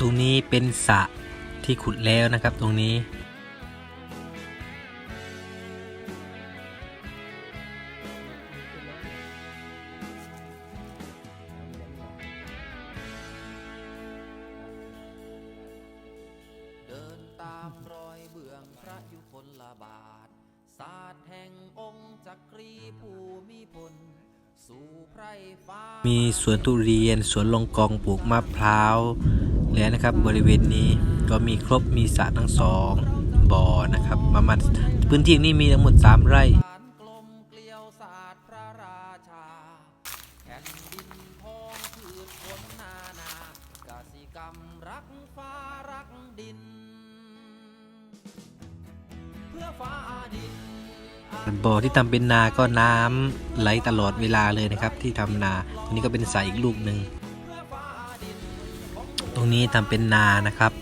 ตรงนี้เป็นสระที่ขุดแล้วนะครับตรงนี้ เดินตามรอยเบื้องพระยุคลบาท ศาสตร์แห่งองค์จักรีภูมิพลสู่ไพรฟ้ามีสวนทุเรียน สวนลงกองปลูกมะพร้าว แล้วนะครับ บริเวณนี้ก็มีครบมีสระทั้งสองบ่อนะครับประมาณพื้นที่นี้มีทั้งหมด 3 ไร่ฐานกลมเกลียวศาสามรักฟ้ารักดินเพื่อฟ้าดินบ่อที่ทำเป็นนาก็น้ำไหลตลอดเวลาเลยนะครับ ที่ทำนาตรงนี้ก็เป็นสายอีกลูกหนึ่ง รงนี้ทำเป็นนานะครับ